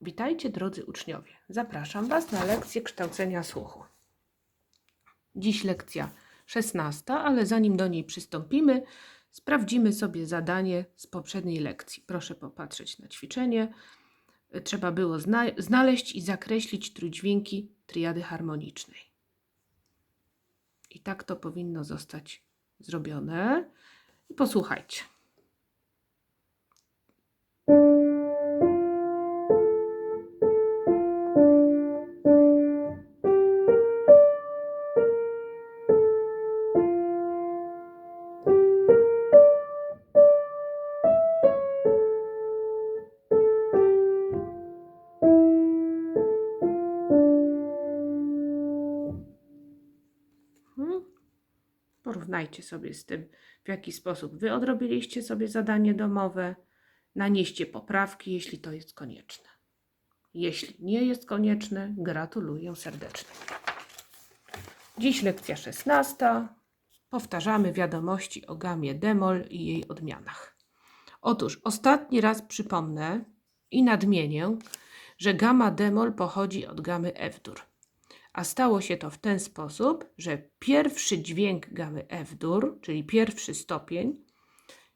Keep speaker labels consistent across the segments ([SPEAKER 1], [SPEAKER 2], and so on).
[SPEAKER 1] Witajcie drodzy uczniowie. Zapraszam Was na lekcję kształcenia słuchu. Dziś lekcja 16, ale zanim do niej przystąpimy, sprawdzimy sobie zadanie z poprzedniej lekcji. Proszę popatrzeć na ćwiczenie. Trzeba było zna- znaleźć i zakreślić trójdźwięki triady harmonicznej. I tak to powinno zostać zrobione. Posłuchajcie. Porównajcie sobie z tym, w jaki sposób Wy odrobiliście sobie zadanie domowe. Nanieście poprawki, jeśli to jest konieczne. Jeśli nie jest konieczne, gratuluję serdecznie. Dziś lekcja 16. Powtarzamy wiadomości o gamie demol i jej odmianach. Otóż ostatni raz przypomnę i nadmienię, że gama demol pochodzi od gamy F-dur. A stało się to w ten sposób, że pierwszy dźwięk gamy F-dur, czyli pierwszy stopień,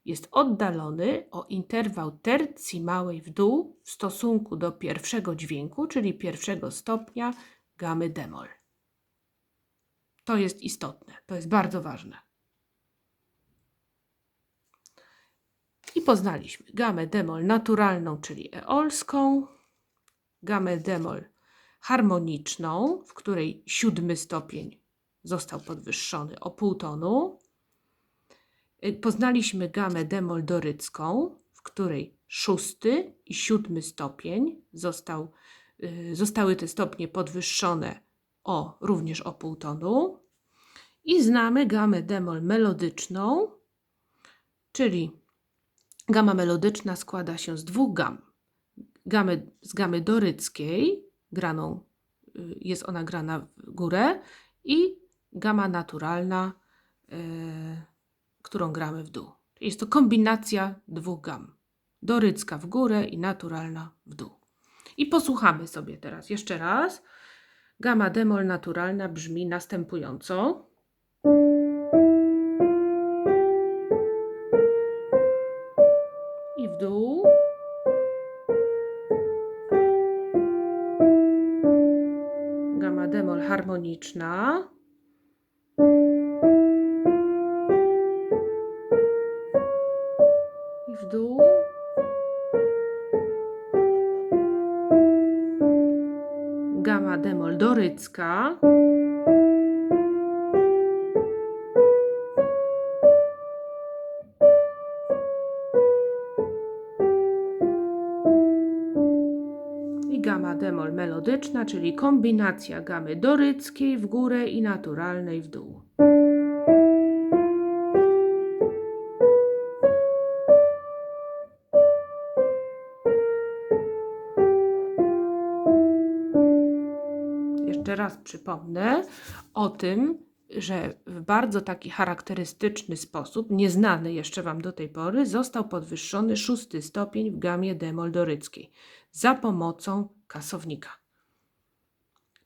[SPEAKER 1] jest oddalony o interwał tercji małej w dół w stosunku do pierwszego dźwięku, czyli pierwszego stopnia gamy demol. To jest istotne, to jest bardzo ważne. I poznaliśmy gamę demol naturalną, czyli eolską, gamę demol harmoniczną, w której siódmy stopień został podwyższony o pół tonu. Y, Poznaliśmy gamę demoldorycką, w której szósty i siódmy stopień został, y, zostały te stopnie podwyższone o również o pół tonu. I znamy gamę demol melodyczną, czyli gama melodyczna składa się z dwóch gam. Gamy, z gamy doryckiej, graną, y, jest ona grana w górę, i gama naturalna, y, którą gramy w dół. Jest to kombinacja dwóch gam. Dorycka w górę i naturalna w dół. I posłuchamy sobie teraz jeszcze raz. Gama demol naturalna brzmi następująco. Demol harmoniczna. I w dół. Gama demol dorycka. Gama demol melodyczna, czyli kombinacja gamy doryckiej w górę i naturalnej w dół. Jeszcze raz przypomnę o tym, że w bardzo taki charakterystyczny sposób, nieznany jeszcze Wam do tej pory, został podwyższony szósty stopień w gamie demol doryckiej za pomocą kasownika.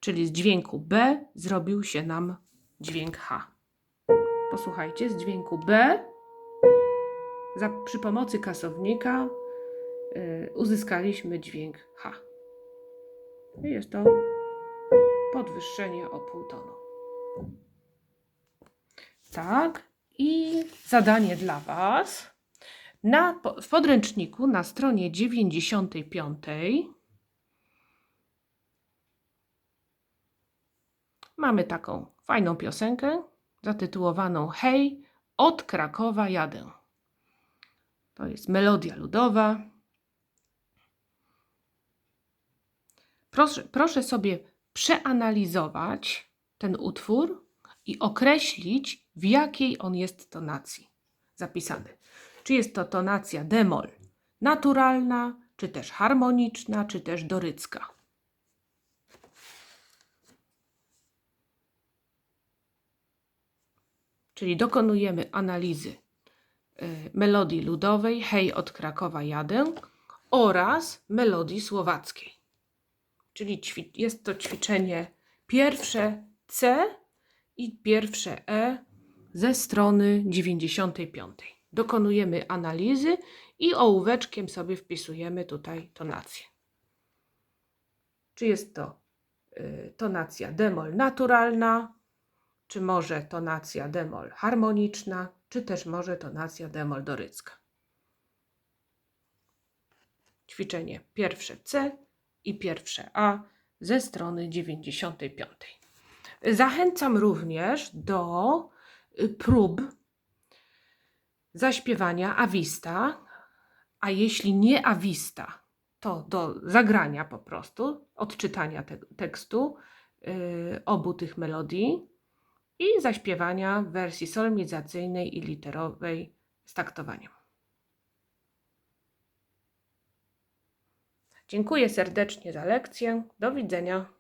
[SPEAKER 1] Czyli z dźwięku B zrobił się nam dźwięk H. Posłuchajcie, z dźwięku B za, przy pomocy kasownika y, uzyskaliśmy dźwięk H. I jest to podwyższenie o pół tonu. Tak, i zadanie dla Was. Na, w podręczniku na stronie 95 mamy taką fajną piosenkę zatytułowaną Hej, od Krakowa jadę. To jest melodia ludowa. Proszę, proszę sobie przeanalizować ten utwór i określić, w jakiej on jest tonacji zapisany. Czy jest to tonacja demol naturalna, czy też harmoniczna, czy też dorycka. Czyli dokonujemy analizy y, melodii ludowej Hej od Krakowa jadę oraz melodii słowackiej. czyli jest to ćwiczenie pierwsze C i pierwsze E ze strony 95. Dokonujemy analizy i ołóweczkiem sobie wpisujemy tutaj tonację. Czy jest to y, tonacja demol naturalna, czy może tonacja demol harmoniczna, czy też może tonacja demol dorycka. Ćwiczenie pierwsze C i pierwsze A ze strony 95. Zachęcam również do y, prób zaśpiewania awista, a jeśli nie awista, to do zagrania po prostu, odczytania te, tekstu y, obu tych melodii i zaśpiewania w wersji solmizacyjnej i literowej z taktowaniem. Dziękuję serdecznie za lekcję. Do widzenia.